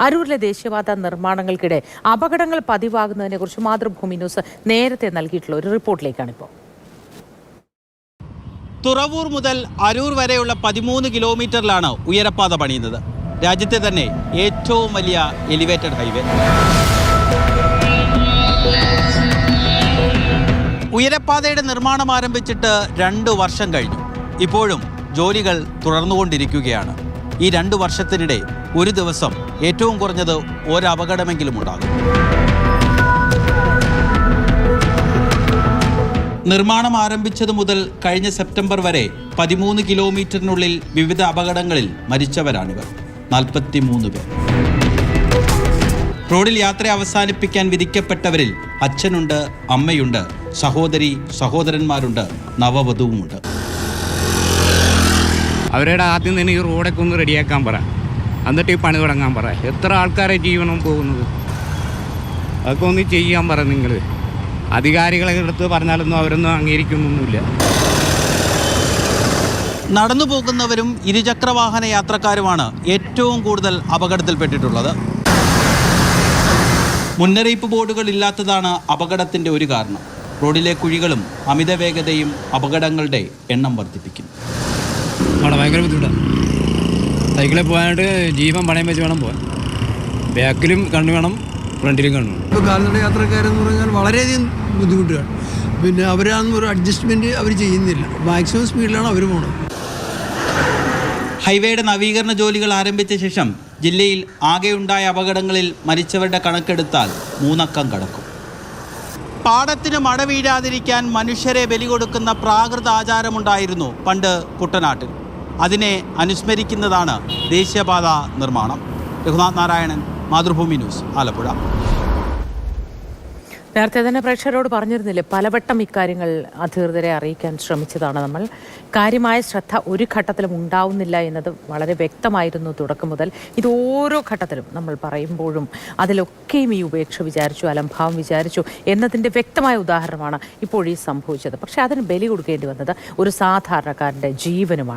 അരൂരിലെ ദേശീയപാത നിർമ്മാണങ്ങൾക്കിടെ അപകടങ്ങൾ പതിവാകുന്നതിനെ കുറിച്ച് മാതൃഭൂമി ന്യൂസ് നേരത്തെ നൽകിയിട്ടുള്ള ഒരു റിപ്പോർട്ടിലേക്കാണിപ്പോൾ തുറവൂർ മുതൽ അരൂർ വരെയുള്ള പതിമൂന്ന് കിലോമീറ്ററിലാണ് ഉയരപ്പാത പണിയുന്നത്. രാജ്യത്തെ തന്നെ ഏറ്റവും വലിയ എലിവേറ്റഡ് ഹൈവേ. ഉയരപ്പാതയുടെ നിർമ്മാണം ആരംഭിച്ചിട്ട് രണ്ട് വർഷം കഴിഞ്ഞു. ഇപ്പോഴും ജോലികൾ തുടർന്നുകൊണ്ടിരിക്കുകയാണ്. ഈ രണ്ട് വർഷത്തിനിടെ ഒരു ദിവസം ഏറ്റവും കുറഞ്ഞത് ഒരപകടമെങ്കിലും ഉണ്ടാകും നിർമ്മാണം ആരംഭിച്ചത് മുതൽ കഴിഞ്ഞ സെപ്റ്റംബർ വരെ പതിമൂന്ന് കിലോമീറ്ററിനുള്ളിൽ വിവിധ അപകടങ്ങളിൽ മരിച്ചവരാണിവർ. നാൽപ്പത്തിമൂന്ന് പേർ. റോഡിൽ യാത്ര അവസാനിപ്പിക്കാൻ വിധിക്കപ്പെട്ടവരിൽ അച്ഛനുണ്ട് അമ്മയുണ്ട് സഹോദരി സഹോദരന്മാരുണ്ട് നവവധുവുമുണ്ട്. അവരുടെ ആദ്യം തന്നെ ഈ റോഡൊക്കെ ഒന്ന് റെഡിയാക്കാൻ പറ. എന്നിട്ട് ഈ പണി തുടങ്ങാൻ പറ. എത്ര ആൾക്കാരെ ജീവനം പോകുന്നത്? അതൊക്കെ ഒന്ന് ചെയ്യാൻ പറ നിങ്ങൾ അധികാരികളെ എടുത്ത് പറഞ്ഞാലൊന്നും അവരൊന്നും അംഗീകരിക്കുന്നൊന്നുമില്ല. നടന്നു പോകുന്നവരും ഇരുചക്രവാഹന യാത്രക്കാരുമാണ് ഏറ്റവും കൂടുതൽ അപകടത്തിൽപ്പെട്ടിട്ടുള്ളത്. മുന്നറിയിപ്പ് ബോർഡുകൾ ഇല്ലാത്തതാണ് അപകടത്തിന്റെ ഒരു കാരണം. റോഡിലെ കുഴികളും അമിത വേഗതയും അപകടങ്ങളുടെ എണ്ണം വർദ്ധിപ്പിക്കുന്നു അവിടെ ഭയങ്കര ബുദ്ധിമുട്ടാണ് സൈക്കിളിൽ പോകാനായിട്ട് ജീവൻ പണയം വെച്ച് വേണം പോകാൻ. ബാക്കിലും കണ്ണു വേണം ഫ്രണ്ടിലും കണ്ണു വേണം. ഇപ്പോൾ കാൽനട യാത്രക്കാരെന്ന് പറഞ്ഞാൽ വളരെയധികം ബുദ്ധിമുട്ടുകയാണ് പിന്നെ അവരാണെന്ന് ഒരു അഡ്ജസ്റ്റ്മെന്റ് അവർ ചെയ്യുന്നില്ല. മാക്സിമം സ്പീഡിലാണ് അവർ പോകുന്നത് ഹൈവേയുടെ നവീകരണ ജോലികൾ ആരംഭിച്ച ശേഷം ജില്ലയിൽ ആകെയുണ്ടായ അപകടങ്ങളിൽ മരിച്ചവരുടെ കണക്കെടുത്താൽ മൂന്നക്കം കടക്കും. പാടത്തിന് മഴ വീഴാതിരിക്കാൻ മനുഷ്യരെ ബലി കൊടുക്കുന്ന പ്രാകൃത ആചാരമുണ്ടായിരുന്നു പണ്ട് കുട്ടനാട്ടിൽ. അതിനെ അനുസ്മരിക്കുന്നതാണ് ദേശീയപാത നിർമ്മാണം. രഘുനാഥ് നാരായണൻ മാതൃഭൂമി ന്യൂസ് ആലപ്പുഴ. നേരത്തെ തന്നെ പ്രേക്ഷകരോട് പറഞ്ഞിരുന്നില്ലേ പലവട്ടം ഇക്കാര്യങ്ങൾ അധികൃതരെ അറിയിക്കാൻ ശ്രമിച്ചതാണ് നമ്മൾ. കാര്യമായ ശ്രദ്ധ ഒരു ഘട്ടത്തിലും ഉണ്ടാവുന്നില്ല എന്നത് വളരെ വ്യക്തമായിരുന്നു തുടക്കം മുതൽ. ഇത് ഓരോ ഘട്ടത്തിലും നമ്മൾ പറയുമ്പോഴും അതിലൊക്കെയും ഈ ഉപേക്ഷ വിചാരിച്ചു അലംഭാവം വിചാരിച്ചു എന്നതിന്റെ വ്യക്തമായ ഉദാഹരണമാണ് ഇപ്പോൾ ഈ സംഭവിച്ചത്. പക്ഷേ അതിന് ബലി കൊടുക്കേണ്ടി വന്നത് ഒരു സാധാരണക്കാരന്റെ ജീവനുമാണ്.